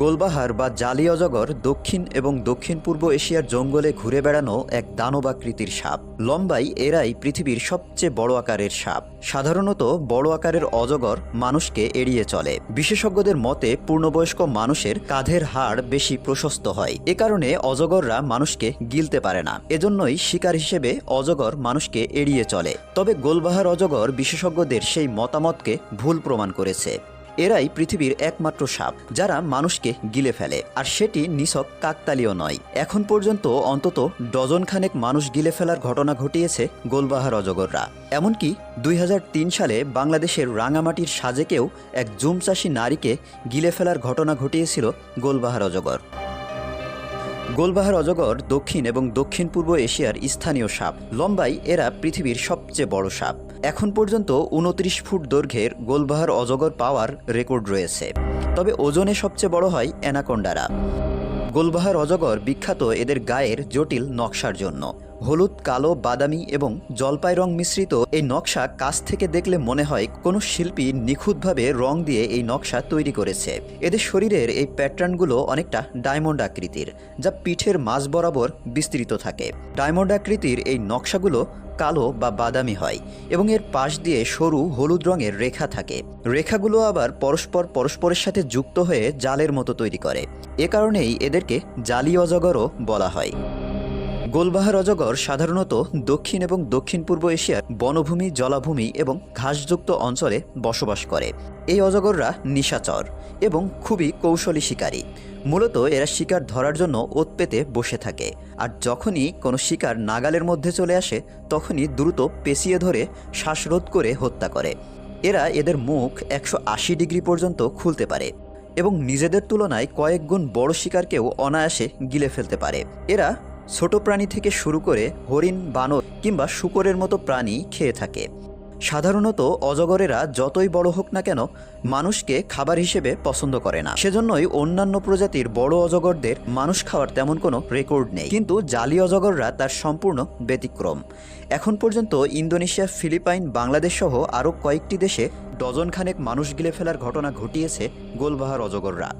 গোলবাহার বা জালি অজগর দক্ষিণ এবং দক্ষিণ পূর্ব এশিয়ার জঙ্গলে ঘুরে বেড়ানো এক দানবাকৃতির সাপ। লম্বাই এরাই পৃথিবীর সবচেয়ে বড় আকারের সাপ। সাধারণত বড় আকারের অজগর মানুষকে এড়িয়ে চলে। বিশেষজ্ঞদের মতে, পূর্ণবয়স্ক মানুষের কাঁধের হাড় বেশি প্রশস্ত হয়। এ কারণে অজগররা মানুষকে গিলতে পারে না। এজন্যই শিকার হিসেবে অজগর মানুষকে এড়িয়ে চলে। তবে গোলবাহার অজগর বিশেষজ্ঞদের সেই মতামতকে ভুল প্রমাণ করেছে। এরাই পৃথিবীর একমাত্র সাপ, যারা মানুষকে গিলে ফেলে। আর সেটি নিছক কাকতালীয় নয়। এখন পর্যন্ত অন্তত ডজন খানেক মানুষ গিলে ফেলার ঘটনা ঘটিয়েছে গোলবাহার অজগররা। এমনকি দুই হাজার তিন সালে বাংলাদেশের রাঙামাটির সাজেকেও এক জুম জুমচাষী নারীকে গিলে ফেলার ঘটনা ঘটিয়েছিল গোলবাহার অজগর। গোলবাহার অজগর দক্ষিণ এবং দক্ষিণ পূর্ব এশিয়ার স্থানীয় সাপ। লম্বাই এরা পৃথিবীর সবচেয়ে বড় সাপ। এখন পর্যন্ত উনত্রিশ ফুট দৈর্ঘ্যের গোলবাহার অজগর পাওয়ার রেকর্ড রয়েছে। তবে ওজনে সবচেয়ে বড় হয় অ্যানাকোন্ডারা। গোলবাহার অজগর বিখ্যাত এদের গায়ের জটিল নকশার জন্য। হলুদ, কালো, বাদামি এবং জলপাই রং মিশ্রিত এই নকশা কাছ থেকে দেখলে মনে হয় কোনো শিল্পী নিখুঁতভাবে রং দিয়ে এই নকশা তৈরি করেছে। এদের শরীরের এই প্যাটার্নগুলো অনেকটা ডায়মন্ড আকৃতির, যা পিঠের মাঝ বরাবর বিস্তৃত থাকে। ডায়মন্ড আকৃতির এই নকশাগুলো কালো বা বাদামি হয় এবং এর পাশ দিয়ে সরু হলুদ রঙের রেখা থাকে। রেখাগুলো আবার পরস্পর পরস্পরের সাথে যুক্ত হয়ে জালের মতো তৈরি করে। এ কারণেই এদেরকে জালি অজগরও বলা হয়। গোলবাহার অজগর সাধারণত দক্ষিণ এবং দক্ষিণ পূর্ব এশিয়ার বনভূমি, জলাভূমি এবং ঘাসযুক্ত অঞ্চলে বসবাস করে। এই অজগররা নিশাচর এবং খুবই কৌশলী শিকারী। মূলত এরা শিকার ধরার জন্য ওত পেতে বসে থাকে। আর যখনই কোনো শিকার নাগালের মধ্যে চলে আসে, তখনই দ্রুত পেঁচিয়ে ধরে শ্বাসরোধ করে হত্যা করে। এরা এদের মুখ একশো আশি ডিগ্রি পর্যন্ত খুলতে পারে এবং নিজেদের তুলনায় কয়েক গুণ বড় শিকারকেও অনায়াসে গিলে ফেলতে পারে। এরা ছোট প্রাণী থেকে শুরু করে হরিণ, বানর কিংবা শুকরের মতো প্রাণী খেয়ে থাকে। সাধারণত অজগরেরা যতই বড় হোক না কেন মানুষকে খাবার হিসেবে পছন্দ করে না। সেজন্যই অন্যান্য প্রজাতির বড় অজগরদের মানুষ খাওয়ার তেমন কোনো রেকর্ড নেই। কিন্তু জালি অজগররা তার সম্পূর্ণ ব্যতিক্রম। এখন পর্যন্ত ইন্দোনেশিয়া, ফিলিপাইন, বাংলাদেশ সহ আরও কয়েকটি দেশে ডজনখানেক মানুষ গিলে ফেলার ঘটনা ঘটিয়েছে গোলবাহার অজগররা।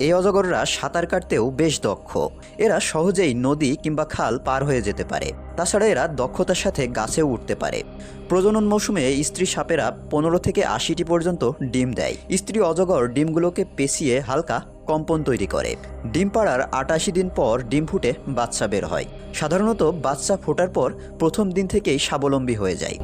এই অজগররা সাঁতার কাটতেও বেশ দক্ষ। এরা সহজেই নদী কিংবা খাল পার হয়ে যেতে পারে। তাছাড়া এরা দক্ষতার সাথে গাছেও উঠতে পারে। প্রজনন মৌসুমে স্ত্রী সাপেরা পনেরো থেকে আশিটি পর্যন্ত ডিম দেয়। স্ত্রী অজগর ডিমগুলোকে পেঁচিয়ে হালকা কম্পন তৈরি করে। ডিম পাড়ার আটাশি দিন পর ডিম ফুটে বাচ্চা বের হয়। সাধারণত বাচ্চা ফোটার পর প্রথম দিন থেকেই স্বাবলম্বী হয়ে যায়।